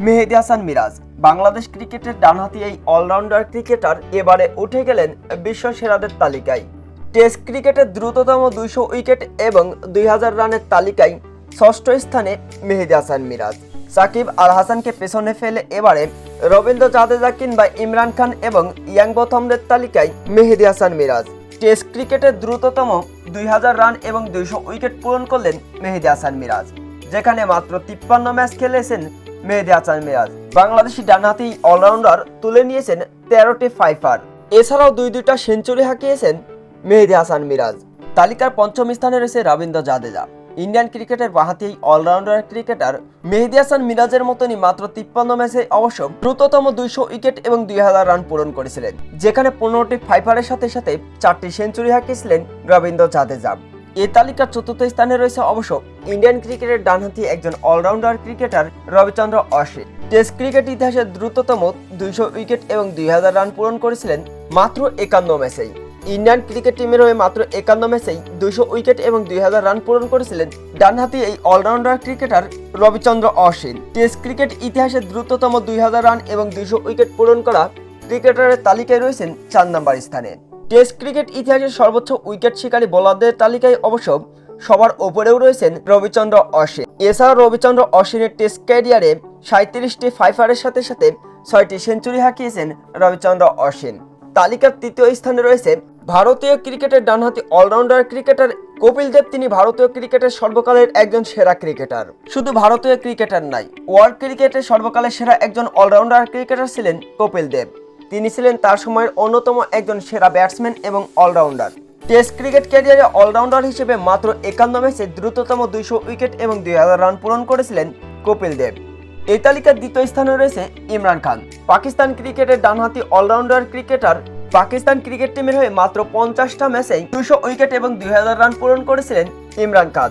মেহেদি হাসান মিরাজ, বাংলাদেশ ক্রিকেটের ডানহাতি এই অলরাউন্ডার ক্রিকেটার এবারে উঠে গেলেন বিশ্ব সেরাদের তালিকায়। টেস্ট ক্রিকেটের দ্রুততম দুইশো উইকেট এবং দুই হাজার রানের তালিকায় ষষ্ঠ স্থানে মেহেদি হাসান মিরাজ। সাকিব আল হাসানকে পেছনে ফেলে এবারে রবীন্দ্র জাদেজা কিংবা ইমরান খান এবং ইয়াং বথমদের তালিকায় মেহেদি হাসান মিরাজ। টেস্ট ক্রিকেটের দ্রুততম দুই হাজার রান এবং দুইশো উইকেট পূরণ করলেন মেহেদি হাসান মিরাজ। যেখানে মাত্র তিপ্পান্ন ম্যাচ খেলেছেন মেহেদি হাসান মিরাজ বাংলাদেশি ডানহাতি অলরাউন্ডার তুলে নিয়েছেন তেরোটি ফাইফার। এছাড়াও দুই দুইটা সেঞ্চুরি হাঁকিয়েছেন মেহেদি হাসান মিরাজ। তালিকার পঞ্চম স্থানে রয়েছে রবীন্দ্র জাদেজা। ইন্ডিয়ান ক্রিকেটের বাহাতি অলরাউন্ডার ক্রিকেটার মেহেদি হাসান মিরাজের মতনই মাত্র তিপ্পান্ন ম্যাচে অবশ্য দ্রুততম দুইশো উইকেট এবং দুই হাজার রান পূরণ করেছিলেন। যেখানে পনেরোটি ফাইফারের সাথে সাথে চারটি সেঞ্চুরি হাঁকিয়েছিলেন রবীন্দ্র জাদেজা। এই তালিকার চতুর্থ স্থানে রয়েছে অবশ্য ইন্ডিয়ান ক্রিকেটের ডানহাতি একজন allrounder cricketer Ravichandra Ashwin. Test cricket ইতিহাসে দ্রুততম দুইশো উইকেট এবং দুই হাজার রান পূরণ করেছিলেন মাত্র একান্ন ম্যাচেই। ইন্ডিয়ান ক্রিকেট টিমের হয়ে মাত্র একান্ন ম্যাচেই দুইশো উইকেট এবং দুই হাজার রান পূরণ করেছিলেন ডানহাতি এই allrounder cricketer Ravichandra Ashwin. Test cricket ইতিহাসে দ্রুততম দুই হাজার রান এবং দুইশো উইকেট পূরণ করা ক্রিকেটারের তালিকায় রয়েছেন চার নম্বর স্থানে। টেস্ট ক্রিকেট ইতিহাসের সর্বোচ্চ উইকেট শিকারী বোলারদের তালিকায় অবশ্য সবার ওপরেও রয়েছেন রবিচন্দ্র অশ্বিন। এছাড়াও রবিচন্দ্র অশ্বিনের টেস্ট ক্যারিয়ারে সাঁত্রিশটি ফাইফারের সাথে সাথে ছয়টি সেঞ্চুরি হাঁকিয়েছেন রবিচন্দ্র অশ্বিন। তালিকার তৃতীয় স্থানে রয়েছে ভারতীয় ক্রিকেটের ডানহাতি অলরাউন্ডার ক্রিকেটার কপিল দেব। তিনি ভারতীয় ক্রিকেটের সর্বকালের একজন সেরা ক্রিকেটার। শুধু ভারতীয় ক্রিকেটার নাই, ওয়ার্ল্ড ক্রিকেটের সর্বকালের সেরা একজন অলরাউন্ডার ক্রিকেটার ছিলেন কপিল দেব। তিনি ছিলেন তার সময়ের অন্যতম একজন সেরা ব্যাটসম্যান এবং অলরাউন্ডার। টেস্ট ক্রিকেট ক্যারিয়ারে অলরাউন্ডার হিসেবে মাত্র একান্ন ম্যাচে দ্রুততম দুইশো উইকেট এবং দুই হাজার রান পূরণ করেছিলেন কপিল দেব। এই তালিকার দ্বিতীয় স্থানে রয়েছে ইমরান খান। পাকিস্তান ক্রিকেটের ডানহাতি অলরাউন্ডার ক্রিকেটার পাকিস্তান ক্রিকেট টিমের হয়ে মাত্র পঞ্চাশটা ম্যাচেই দুশো উইকেট এবং দুই হাজার রান পূরণ করেছিলেন ইমরান খান।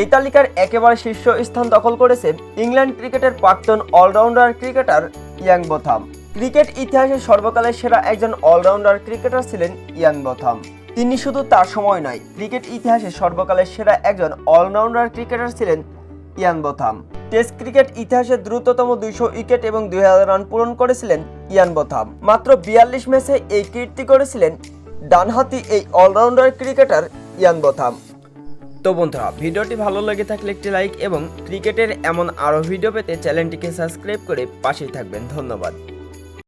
এই তালিকার একেবারে শীর্ষ স্থান দখল করেছে ইংল্যান্ড ক্রিকেটের প্রাক্তন allrounder cricketer Ian Botham. Cricket ইতিহাসে সর্বকালের সেরা একজন অলরাউন্ডার ক্রিকেটার ছিলেন ইয়াং বোথাম। তিনি শুধু তার সময় নয়, ক্রিকেট ইতিহাসে সর্বকালের সেরা একজন অলরাউন্ডার ক্রিকেটার ছিলেন ইয়ান বোথাম। টেস্ট ক্রিকেট ইতিহাসে দ্রুততম দুইশো উইকেট এবং দুই হাজার রান পূরণ করেছিলেন ইয়ান বোথাম। মাত্র বিয়াল্লিশ ম্যাচে এই কীর্তি করেছিলেন ডানহাতি এই অলরাউন্ডার ক্রিকেটার ইয়ান বোথাম। তো বন্ধুরা, ভিডিওটি ভালো লেগে থাকলে একটি লাইক এবং ক্রিকেটের এমন আরও ভিডিও পেতে চ্যানেলটিকে সাবস্ক্রাইব করে পাশেই থাকবেন। ধন্যবাদ।